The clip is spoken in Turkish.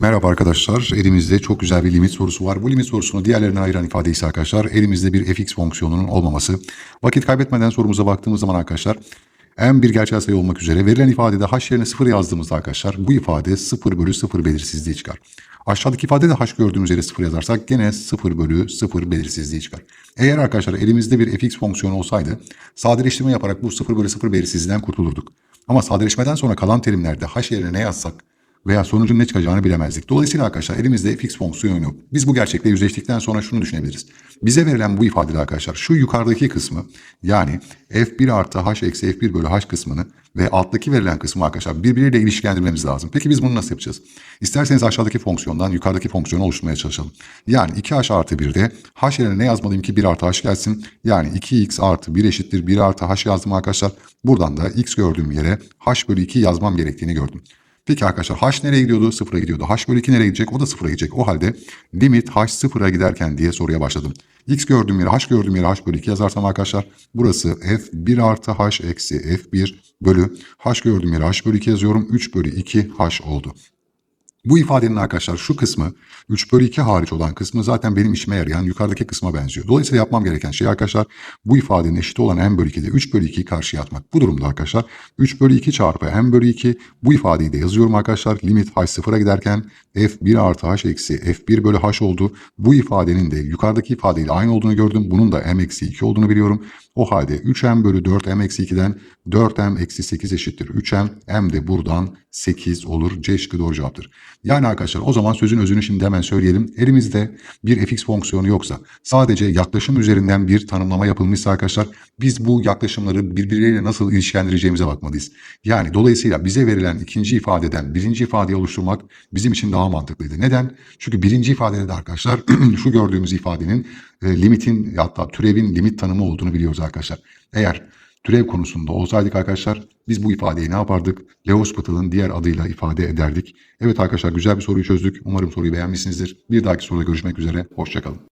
Merhaba arkadaşlar. Elimizde çok güzel bir limit sorusu var. Bu limit sorusunu diğerlerine ayıran ifade ise arkadaşlar elimizde bir fx fonksiyonunun olmaması. Vakit kaybetmeden sorumuza baktığımız zaman arkadaşlar en bir gerçel sayı olmak üzere verilen ifadede h yerine 0 yazdığımızda arkadaşlar bu ifade 0 bölü 0 belirsizliği çıkar. Aşağıdaki ifadede h gördüğümüz yere 0 yazarsak gene 0 bölü 0 belirsizliği çıkar. Eğer arkadaşlar elimizde bir fx fonksiyonu olsaydı sadeleştirme yaparak bu 0 bölü 0 belirsizliğinden kurtulurduk. Ama sadeleşmeden sonra kalan terimlerde h yerine ne yazsak veya sonucun ne çıkacağını bilemezdik. Dolayısıyla arkadaşlar elimizde fx fonksiyonu yok. Biz bu gerçekle yüzleştikten sonra şunu düşünebiliriz. Bize verilen bu ifadede arkadaşlar şu yukarıdaki kısmı yani f1 artı h eksi f1 bölü h kısmını ve alttaki verilen kısmı arkadaşlar birbiriyle ilişkilendirmemiz lazım. Peki biz bunu nasıl yapacağız? İsterseniz aşağıdaki fonksiyondan yukarıdaki fonksiyonu oluşturmaya çalışalım. Yani 2h artı 1'de h yerine ne yazmalıyım ki 1 artı h gelsin? Yani 2x artı 1 eşittir 1 artı h yazdım arkadaşlar. Buradan da x gördüğüm yere h bölü 2 yazmam gerektiğini gördüm. Peki arkadaşlar h nereye gidiyordu? Sıfıra gidiyordu. h bölü 2 nereye gidecek? O da sıfıra gidecek. O halde limit h sıfıra giderken diye soruya başladım. x gördüğüm yere h gördüğüm yere h bölü 2 yazarsam arkadaşlar burası f 1 artı h eksi f1 bölü h gördüğüm yere h bölü 2 yazıyorum. 3 bölü 2 h oldu. Bu ifadenin arkadaşlar şu kısmı 3 bölü 2 hariç olan kısmı zaten benim işime yarayan yukarıdaki kısma benziyor. Dolayısıyla yapmam gereken şey arkadaşlar bu ifadenin eşit olan m bölü 2'de 3 bölü 2'yi karşıya atmak. Bu durumda arkadaşlar 3 bölü 2 çarpı m bölü 2 bu ifadeyi de yazıyorum arkadaşlar. Limit h sıfıra giderken f 1 artı h eksi f1 bölü h oldu. Bu ifadenin de yukarıdaki ifadeyle aynı olduğunu gördüm. Bunun da m eksi 2 olduğunu biliyorum. O halde 3m bölü 4m eksi 2'den 4m eksi 8 eşittir 3m. m de buradan 8 olur. C şıkkı doğru cevaptır. Yani arkadaşlar o zaman sözün özünü şimdi hemen söyleyelim. Elimizde bir fx fonksiyonu yoksa sadece yaklaşım üzerinden bir tanımlama yapılmışsa arkadaşlar biz bu yaklaşımları birbirleriyle nasıl ilişkilendireceğimize bakmalıyız. Yani dolayısıyla bize verilen ikinci ifadeden birinci ifadeyi oluşturmak bizim için daha mantıklıydı. Neden? Çünkü birinci ifadede de arkadaşlar şu gördüğümüz ifadenin e, limitin hatta türevin limit tanımı olduğunu biliyoruz arkadaşlar. Eğer türev konusunda olsaydık arkadaşlar biz bu ifadeyi ne yapardık? L'Hospital'ın diğer adıyla ifade ederdik. Evet arkadaşlar güzel bir soruyu çözdük. Umarım soruyu beğenmişsinizdir. Bir dahaki soruda görüşmek üzere. Hoşçakalın.